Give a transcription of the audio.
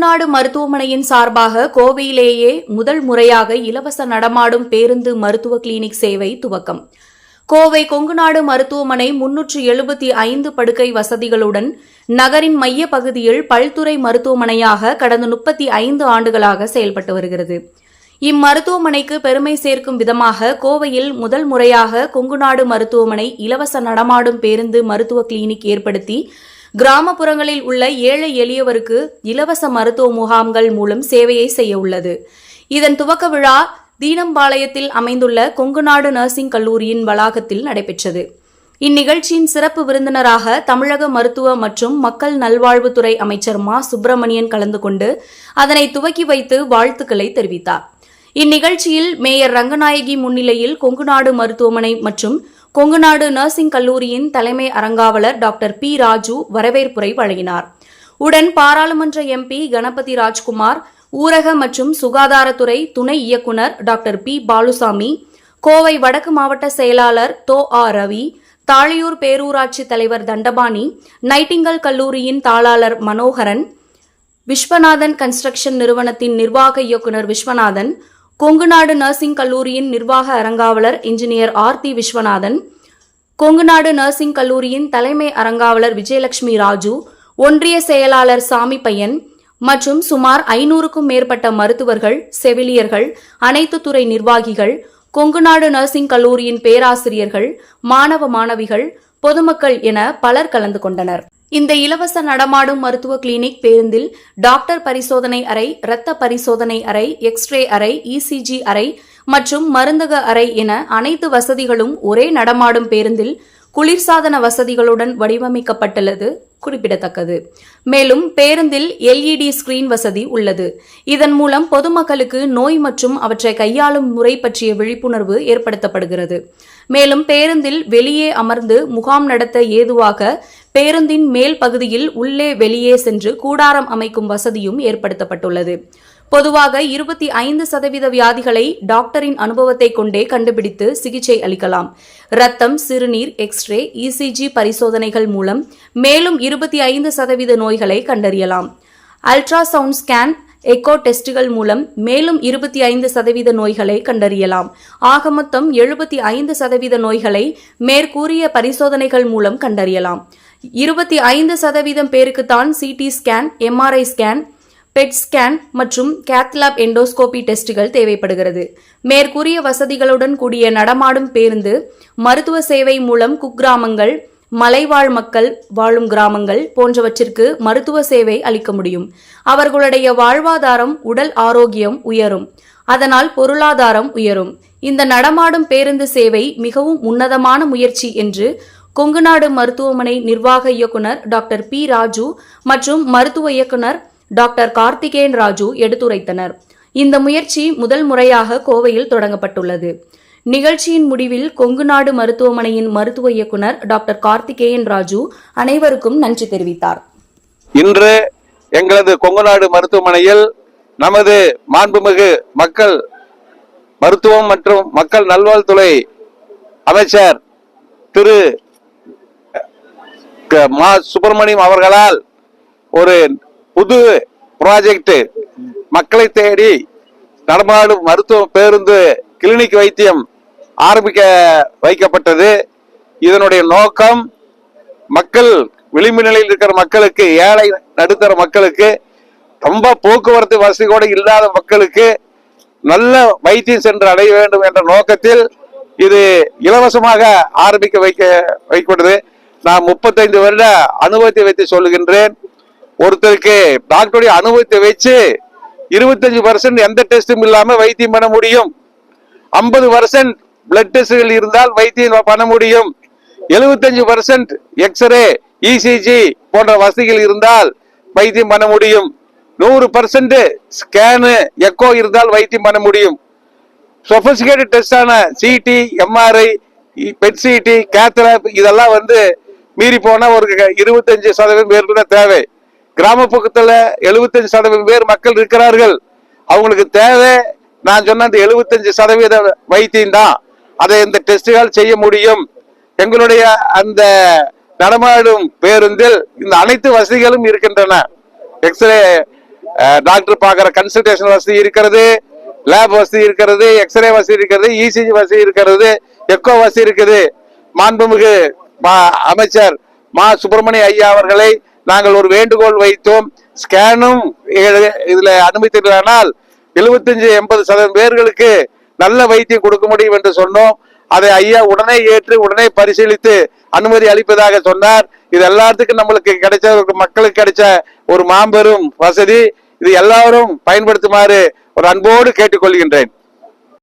தமிழ்நாடு மருத்துவமனையின் சார்பாக கோவையிலேயே முதல் முறையாக இலவச நடமாடும் பேருந்து மருத்துவ கிளினிக் சேவை துவக்கம். கோவை கொங்குநாடு மருத்துவமனை முன்னூற்று எழுபத்தி ஐந்து படுக்கை வசதிகளுடன் நகரின் மைய பகுதியில் பல்துறை மருத்துவமனையாக கடந்த முப்பத்தி ஐந்து ஆண்டுகளாக செயல்பட்டு வருகிறது. இம்மருத்துவமனைக்கு பெருமை சேர்க்கும் விதமாக கோவையில் முதல் முறையாக கொங்குநாடு மருத்துவமனை இலவச நடமாடும் பேருந்து மருத்துவ கிளினிக் ஏற்படுத்தி கிராமப்புறங்களில் உள்ள ஏழை எளியவருக்கு இலவச மருத்துவ முகாம்கள் மூலம் சேவையை செய்ய உள்ளது. இதன் துவக்க விழா தீனம்பாளையத்தில் அமைந்துள்ள கொங்குநாடு நர்சிங் கல்லூரியின் வளாகத்தில் நடைபெற்றது. இந்நிகழ்ச்சியின் சிறப்பு விருந்தினராக தமிழக மருத்துவ மற்றும் மக்கள் நல்வாழ்வுத்துறை அமைச்சர் மா. சுப்பிரமணியன் கலந்து கொண்டு அதனை துவக்கி வைத்து வாழ்த்துக்களை தெரிவித்தார். இந்நிகழ்ச்சியில் மேயர் ரங்கநாயகி முன்னிலையில் கொங்குநாடு மருத்துவமனை மற்றும் கொங்குநாடு நர்சிங் கல்லூரியின் தலைமை அரங்காவலர் டாக்டர் பி ராஜு வரவேற்புரை வழங்கினார். உடன் பாராளுமன்ற எம்பி கணபதி ராஜ்குமார் ஊரக மற்றும் சுகாதாரத்துறை துணை இயக்குநர் டாக்டர் பி பாலுசாமி கோவை வடக்கு மாவட்ட செயலாளர் தோ ஆ ரவி தாளியூர் பேரூராட்சி தலைவர் தண்டபாணி நைட்டிங்கல் கல்லூரியின் தாளாளர் மனோகரன் விஸ்வநாதன் கன்ஸ்ட்ரக்ஷன் நிறுவனத்தின் நிர்வாக இயக்குநர் விஸ்வநாதன் கொங்குநாடு நர்சிங் கல்லூரியின் நிர்வாக அரங்காவலர் இன்ஜினியர் ஆர்த்தி விஸ்வநாதன் கொங்குநாடு நர்சிங் கல்லூரியின் தலைமை அரங்காவலர் விஜயலட்சுமி ராஜு ஒன்றிய செயலாளர் சாமி பையன் மற்றும் சுமார் ஐநூறுக்கும் மேற்பட்ட மருத்துவர்கள் செவிலியர்கள் அனைத்து துறை நிர்வாகிகள் கொங்குநாடு நர்சிங் கல்லூரியின் பேராசிரியர்கள் மாணவ மாணவிகள் பொதுமக்கள் என பலர் கலந்து கொண்டனர். இந்த இலவச நடமாடும் மருத்துவ கிளினிக் பேருந்தில் டாக்டர் பரிசோதனை அறை இரத்த பரிசோதனை அறை எக்ஸ்ரே அறை இசிஜி அறை மற்றும் மருந்தக அறை என அனைத்து வசதிகளும் ஒரே நடமாடும் பேருந்தில் குளிர்சாதன வசதிகளுடன் வடிவமைக்கப்பட்டுள்ளது குறிப்பிடத்தக்கது. மேலும் பேருந்தில் எல்இடி ஸ்கிரீன் வசதி உள்ளது. இதன் மூலம் பொதுமக்களுக்கு நோய் மற்றும் அவற்றை கையாளும் முறை பற்றிய விழிப்புணர்வு ஏற்படுத்தப்படுகிறது. மேலும் பேருந்தில் வெளியே அமர்ந்து முகாம் நடத்த ஏதுவாக பேருந்தின் மேல் பகுதியில் உள்ளே வெளியே சென்று கூடாரம் அமைக்கும் வசதியும் ஏற்படுத்தப்பட்டுள்ளது. பொதுவாக இருபத்தி ஐந்து சதவீத வியாதிகளை டாக்டரின் அனுபவத்தை கொண்டே கண்டுபிடித்து சிகிச்சை அளிக்கலாம். ரத்தம் சிறுநீர் எக்ஸ்ரே இசிஜி பரிசோதனைகள் மூலம் மேலும் இருபத்தி ஐந்து சதவீத நோய்களை கண்டறியலாம். அல்ட்ராசவுண்ட் ஸ்கேன் எக்கோ டெஸ்டுகள் மூலம் மேலும் இருபத்தி ஐந்து சதவீத நோய்களை கண்டறியலாம். ஆக மொத்தம் எழுபத்தி ஐந்து சதவீத நோய்களை மேற்கூறிய பரிசோதனைகள் மூலம் கண்டறியலாம். இருபத்தி ஐந்து சதவீதம் பேருக்குத்தான் CT scan MRI scan PET scan மற்றும் கேத்லாப் எண்டோஸ்கோபி டெஸ்டுகள் தேவைப்படுகிறது. மேற்கூறிய வசதிகளுடன் கூடிய நடமாடும் பேருந்து மருத்துவ சேவை மூலம் குக்கிராமங்கள் மலைவாழ் மக்கள் வாழும் கிராமங்கள் போன்றவற்றிற்கு மருத்துவ சேவை அளிக்க முடியும். அவர்களுடைய வாழ்வாதாரம் உடல் ஆரோக்கியம் உயரும். அதனால் பொருளாதாரம் உயரும். இந்த நடமாடும் பேருந்து சேவை மிகவும் உன்னதமான முயற்சி என்று கொங்குநாடு மருத்துவமனை நிர்வாக இயக்குனர் டாக்டர் பி ராஜு மற்றும் மருத்துவ இயக்குனர் டாக்டர் கார்த்திகேயன் ராஜு எடுத்துரைத்தனர். இந்த முயற்சி முதல் முறையாக கோவையில் தொடங்கப்பட்டுள்ளது. நிகழ்ச்சியின் முடிவில் கொங்குநாடு மருத்துவமனையின் மருத்துவ இயக்குனர் டாக்டர் கார்த்திகேயன் ராஜு அனைவருக்கும் நன்றி தெரிவித்தார். இன்று எங்களது கொங்குநாடு மருத்துவமனையில் நமது மாண்புமிகு மக்கள் மருத்துவம் மற்றும் மக்கள் நல்வாழ்வுத்துறை அமைச்சர் திரு மா சுப்பிரமணியம் அவர்களால் ஒரு புது ப்ராஜெக்ட் மக்களை தேடி நடமாடும் மருத்துவ பேருந்து கிளினிக் வைத்தியம் ஆரம்பிக்க வைக்கப்பட்டது. இதனுடைய நோக்கம் மக்கள் விளிம்பு நிலையில் இருக்கிற மக்களுக்கு ஏழை நடுத்தர மக்களுக்கு ரொம்ப போக்குவரத்து வசதி கூட இல்லாத மக்களுக்கு நல்ல வைத்தியம் சென்று அடைய வேண்டும் என்ற நோக்கத்தில் இது இலவசமாக ஆரம்பிக்க வைக்க வைக்கப்படுது நான் முப்பத்தைந்து வருட அனுபவத்தை வைத்து சொல்லுகின்றேன். ஒருத்தருக்கு டாக்டருடைய அனுபவத்தை வச்சு இருபத்தஞ்சு பர்சன்ட் எந்த டெஸ்டும் இல்லாமல் வைத்தியம் பண்ண முடியும். ஐம்பது பர்சன்ட் பிளட் டெஸ்ட்கள் இருந்தால் வைத்தியம் பண்ண முடியும். எழுபத்தஞ்சு பர்சன்ட் எக்ஸ்ரே இசிஜி போன்ற வசதிகள் இருந்தால் வைத்தியம் பண்ண முடியும். நூறு பர்சன்ட் ஸ்கேனு எக்கோ இருந்தால் வைத்தியம் பண்ண முடியும். Sophisticated டெஸ்டான CT MRI PET CT cath lab இதெல்லாம் வந்து மீறி போனா ஒரு இருபத்தஞ்சு சதவீதம் பேருக்கு தான் தேவை. கிராமப்பக்கத்துல எழுபத்தஞ்சு சதவீதம் பேர் மக்கள் இருக்கிறார்கள். அவங்களுக்கு தேவை. நான் சொன்ன அந்த எழுபத்தஞ்சு சதவீத வைத்தியம் தான். அதை இந்த டெஸ்டுகள் செய்ய முடியும். எங்களுடைய அந்த நடமாடும் பேருந்தில் இந்த அனைத்து வசதிகளும் இருக்கின்றன. எக்ஸ்ரே டாக்டர் பார்க்குற கன்சல்டேஷன் வசதி இருக்கிறது. லேப் வசதி இருக்கிறது. எக்ஸ்ரே வசதி இருக்கிறது. இசிஜி வசதி இருக்கிறது. எக்கோ வசதி இருக்குது. மாண்புமிகு அமைச்சர் மா சுப்பிரமணிய ஐயா அவர்களை நாங்கள் ஒரு வேண்டுகோள் வைத்தோம். ஸ்கேனும் இதுல அனுமதித்தால் எழுபத்தஞ்சு எண்பது சதவீதம் பேர்களுக்கு நல்ல வைத்தியம் கொடுக்க முடியும் என்று சொன்னோம். அதை ஐயா உடனே ஏற்று உடனே பரிசீலித்து அனுமதி அளிப்பதாக சொன்னார். இது எல்லாத்துக்கும் நம்மளுக்கு கிடைச்ச மக்களுக்கு கிடைச்ச ஒரு மாபெரும் வசதி. இது எல்லாரும் பயன்படுத்துமாறு ஒரு அன்போடு கேட்டுக்கொள்கின்றேன்.